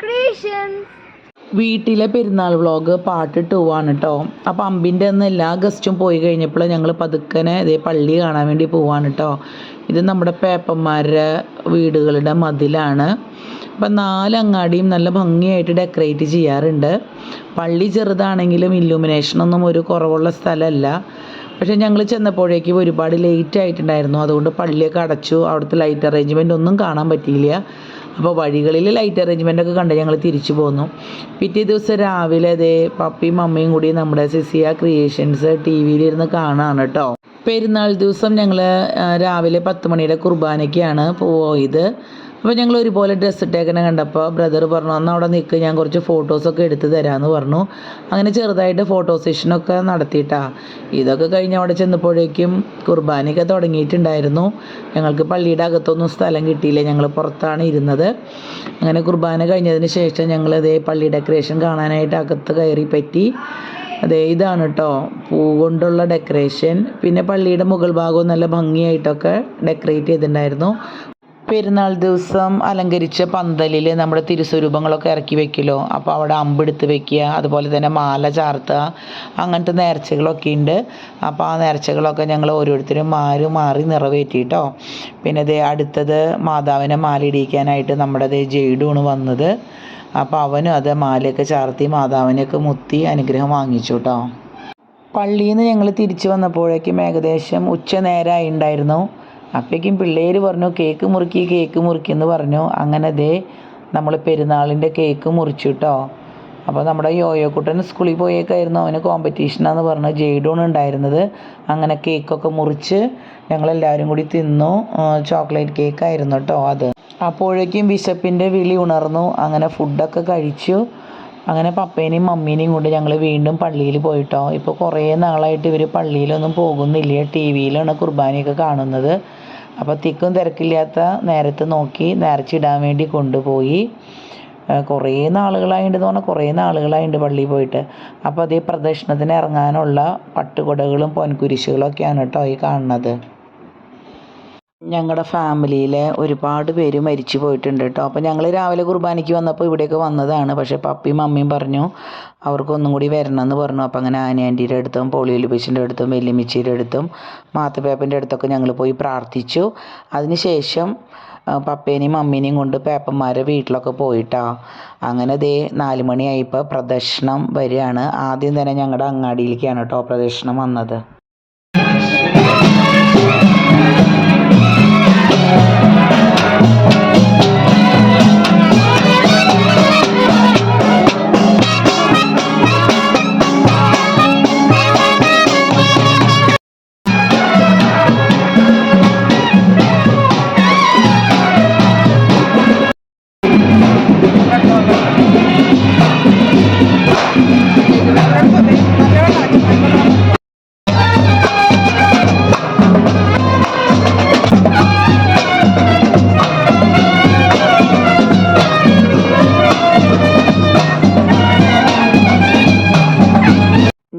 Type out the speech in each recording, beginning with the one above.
Friends വീട്ടിലെ പെരുന്നാൾ vlog പാട്ട് ടു ആണ് കേട്ടോ അപ്പോൾ അമ്പിന്റെ അന്ന് എല്ലാ ഗസ്റ്റും പോയി കഴിഞ്ഞപ്പോൾ ഞങ്ങൾ പതുക്കനെ ഇതേ പള്ളി കാണാൻ വേണ്ടി പോവാണ് കേട്ടോ ഇത് നമ്മുടെ പേപ്പന്മാരുടെ വീടുകളുടെ മതിലാണ്. അപ്പം നാലങ്ങാടിയും നല്ല ഭംഗിയായിട്ട് ഡെക്കറേറ്റ് ചെയ്യാറുണ്ട്. പള്ളി ചെറുതാണെങ്കിലും ഇല്ലുമിനേഷനൊന്നും ഒരു കുറവുള്ള സ്ഥലമല്ല. പക്ഷേ ഞങ്ങൾ ചെന്നപ്പോഴേക്കും ഒരുപാട് ലേറ്റ് ആയിട്ടുണ്ടായിരുന്നു. അതുകൊണ്ട് പള്ളിയൊക്കെ അടച്ചു. അവിടുത്തെ ലൈറ്റ് അറേഞ്ച്മെന്റ് ഒന്നും കാണാൻ പറ്റിയില്ല. അപ്പോൾ വഴികളിൽ ലൈറ്റ് അറേഞ്ച്മെന്റ് ഒക്കെ കണ്ട് ഞങ്ങൾ തിരിച്ചു പോന്നു. പിറ്റേ ദിവസം രാവിലെ അതേ പപ്പിയും മമ്മയും കൂടി നമ്മുടെ സിസിയ ക്രിയേഷൻസ് ടി വിയിലിരുന്ന് കാണാണ് കേട്ടോ പെരുന്നാൾ ദിവസം ഞങ്ങൾ രാവിലെ പത്ത് മണിയുടെ കുർബാനയ്ക്കാണ് പോയത്. അപ്പോൾ ഞങ്ങൾ ഒരുപോലെ ഡ്രസ്സ് ഇട്ടേക്കണ കണ്ടപ്പോൾ ബ്രദർ പറഞ്ഞു അന്ന് അവിടെ നിൽക്ക് ഞാൻ കുറച്ച് ഫോട്ടോസൊക്കെ എടുത്ത് തരാമെന്ന് പറഞ്ഞു. അങ്ങനെ ചെറുതായിട്ട് ഫോട്ടോ സെഷനൊക്കെ നടത്തിയിട്ടാ. ഇതൊക്കെ കഴിഞ്ഞ് അവിടെ ചെന്നപ്പോഴേക്കും കുർബാനയൊക്കെ തുടങ്ങിയിട്ടുണ്ടായിരുന്നു. ഞങ്ങൾക്ക് പള്ളിയുടെ അകത്തൊന്നും സ്ഥലം കിട്ടിയില്ല ഞങ്ങൾ പുറത്താണ് ഇരുന്നത്. അങ്ങനെ കുർബാന കഴിഞ്ഞതിന് ശേഷം ഞങ്ങൾ അതേ പള്ളി ഡെക്കറേഷൻ കാണാനായിട്ട് അകത്ത് കയറി പറ്റി. അതെ ഇതാണ് കേട്ടോ പൂ കൊണ്ടുള്ള ഡെക്കറേഷൻ പിന്നെ പള്ളിയുടെ മുകൾ ഭാഗവും നല്ല ഭംഗിയായിട്ടൊക്കെ ഡെക്കറേറ്റ് ചെയ്തിട്ടുണ്ടായിരുന്നു. പെരുന്നാൾ ദിവസം അലങ്കരിച്ച പന്തലിൽ നമ്മുടെ തിരുസ്വരൂപങ്ങളൊക്കെ ഇറക്കി വെക്കലോ? അപ്പോൾ അവിടെ അമ്പെടുത്ത് വെക്കുക അതുപോലെ തന്നെ മാല ചാർത്തുക അങ്ങനത്തെ നേർച്ചകളൊക്കെ ഉണ്ട്. അപ്പോൾ ആ നേർച്ചകളൊക്കെ ഞങ്ങൾ ഓരോരുത്തരും മാറി മാറി നിറവേറ്റിട്ടോ. പിന്നെ ദേ അടുത്തത് മാതാവിനെ മാല ഇടിയിക്കാനായിട്ട് നമ്മുടെ ദേ ജെയ്ഡുമാണ് വന്നത്. അപ്പോൾ അവനും അത് മാലയൊക്കെ ചാർത്തി മാതാവിനെയൊക്കെ മുത്തി അനുഗ്രഹം വാങ്ങിച്ചു കേട്ടോ പള്ളിയിൽ നിന്ന് ഞങ്ങൾ തിരിച്ചു വന്നപ്പോഴേക്കും ഏകദേശം ഉച്ച നേരമായി ഉണ്ടായിരുന്നു. അപ്പോഴേക്കും പിള്ളേർ പറഞ്ഞു കേക്ക് മുറുക്കി കേക്ക് മുറുക്കി എന്ന് പറഞ്ഞു. അങ്ങനെ ദേ നമ്മൾ പെരുന്നാളിന്റെ കേക്ക് മുറിച്ചു കേട്ടോ അപ്പോൾ നമ്മുടെ യോയോക്കുട്ടൻ സ്കൂളിൽ പോയേക്കായിരുന്നു. അവന് കോമ്പറ്റീഷനാന്ന് പറഞ്ഞു. ജെയ്ഡോൺ ഉണ്ടായിരുന്നത്. അങ്ങനെ കേക്കൊക്കെ മുറിച്ച് ഞങ്ങളെല്ലാവരും കൂടി തിന്നു. ചോക്ലേറ്റ് കേക്കായിരുന്നു കേട്ടോ അത്. അപ്പോഴേക്കും വിശപ്പിന്റെ വിളി ഉണർന്നു. അങ്ങനെ ഫുഡൊക്കെ കഴിച്ചു. അങ്ങനെ പപ്പേനെയും മമ്മീനെയും കൊണ്ട് ഞങ്ങൾ വീണ്ടും പള്ളിയിൽ പോയിട്ടോ. ഇപ്പോൾ കുറേ നാളായിട്ട് ഇവർ പള്ളിയിലൊന്നും പോകുന്നില്ല. ടി വിയിലാണ് കുർബാനയൊക്കെ കാണുന്നത്. അപ്പോൾ തിക്കും തിരക്കില്ലാത്ത നേരത്ത് നോക്കി നേർച്ചിടാൻ വേണ്ടി കൊണ്ടുപോയി. കുറേ എന്ന് പറഞ്ഞാൽ കുറേ നാളുകളായിട്ട് പള്ളിയിൽ പോയിട്ട്. അപ്പോൾ അതേ പ്രദക്ഷിണത്തിന് ഇറങ്ങാനുള്ള പട്ടുകുടകളും പൊൻകുരിശുകളൊക്കെയാണ് കേട്ടോ ഈ കാണുന്നത്. ഞങ്ങളുടെ ഫാമിലിയിലെ ഒരുപാട് പേര് മരിച്ചു പോയിട്ടുണ്ട് കേട്ടോ അപ്പോൾ ഞങ്ങൾ രാവിലെ കുർബാനയ്ക്ക് വന്നപ്പോൾ ഇവിടെയൊക്കെ വന്നതാണ്. പക്ഷേ പപ്പിയും മമ്മിയും പറഞ്ഞു അവർക്കൊന്നും കൂടി വരണം എന്ന് പറഞ്ഞു. അപ്പോൾ അങ്ങനെ ആനി ആന്റിയുടെ അടുത്തും പോളിയോ ലുബീച്ചിന്റെ അടുത്തും വെല്ലിമിച്ചിയുടെ അടുത്തും മാത്തപ്പേപ്പന്റെ അടുത്തൊക്കെ ഞങ്ങൾ പോയി പ്രാർത്ഥിച്ചു. അതിനുശേഷം പപ്പേനെയും മമ്മീനെയും കൊണ്ട് പേപ്പന്മാരെ വീട്ടിലൊക്കെ പോയിട്ടാ. അങ്ങനെ ദേ നാല് മണിയായപ്പോൾ പ്രദക്ഷിണം വരികയാണ്. ആദ്യം തന്നെ ഞങ്ങളുടെ അങ്ങാടിയിലേക്കാണ് കേട്ടോ പ്രദക്ഷിണം വന്നത്.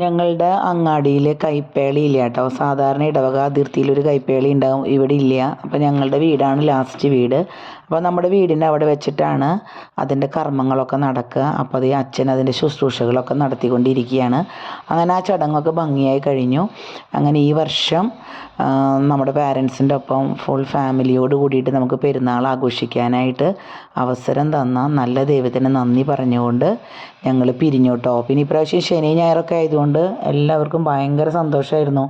ഞങ്ങളുടെ അങ്ങാടിയിൽ കൈപ്പേളി ഇല്ല കേട്ടോ? സാധാരണ ഇടവക അതിർത്തിയിൽ ഒരു കൈപ്പേളി ഉണ്ടാവും. ഇവിടെ ഇല്ല. അപ്പോൾ ഞങ്ങളുടെ വീടാണ് ലാസ്റ്റ് വീട്. അപ്പോൾ നമ്മുടെ വീടിന്റെ അവിടെ വെച്ചിട്ടാണ് അതിന്റെ കർമ്മങ്ങളൊക്കെ നടക്കുക. അപ്പോൾ അത് അച്ഛൻ അതിന്റെ ശുശ്രൂഷകളൊക്കെ നടത്തിക്കൊണ്ടിരിക്കുകയാണ്. അങ്ങനെ ആ ചടങ്ങൊക്കെ ഭംഗിയായി കഴിഞ്ഞു. അങ്ങനെ ഈ വർഷം നമ്മുടെ പാരൻസിന്റെ ഒപ്പം ഫുൾ ഫാമിലിയോട് കൂടിയിട്ട് നമുക്ക് പെരുന്നാൾ ആഘോഷിക്കാനായിട്ട് അവസരം തന്ന നല്ല ദൈവത്തിന് നന്ദി പറഞ്ഞുകൊണ്ട് ഞങ്ങൾ പിരിഞ്ഞു കേട്ടോ. പിന്നെ ഇപ്രാവശ്യം ശനി ഞായറൊക്കെ ആയതുകൊണ്ട് എല്ലാവർക്കും ഭയങ്കര സന്തോഷമായിരുന്നു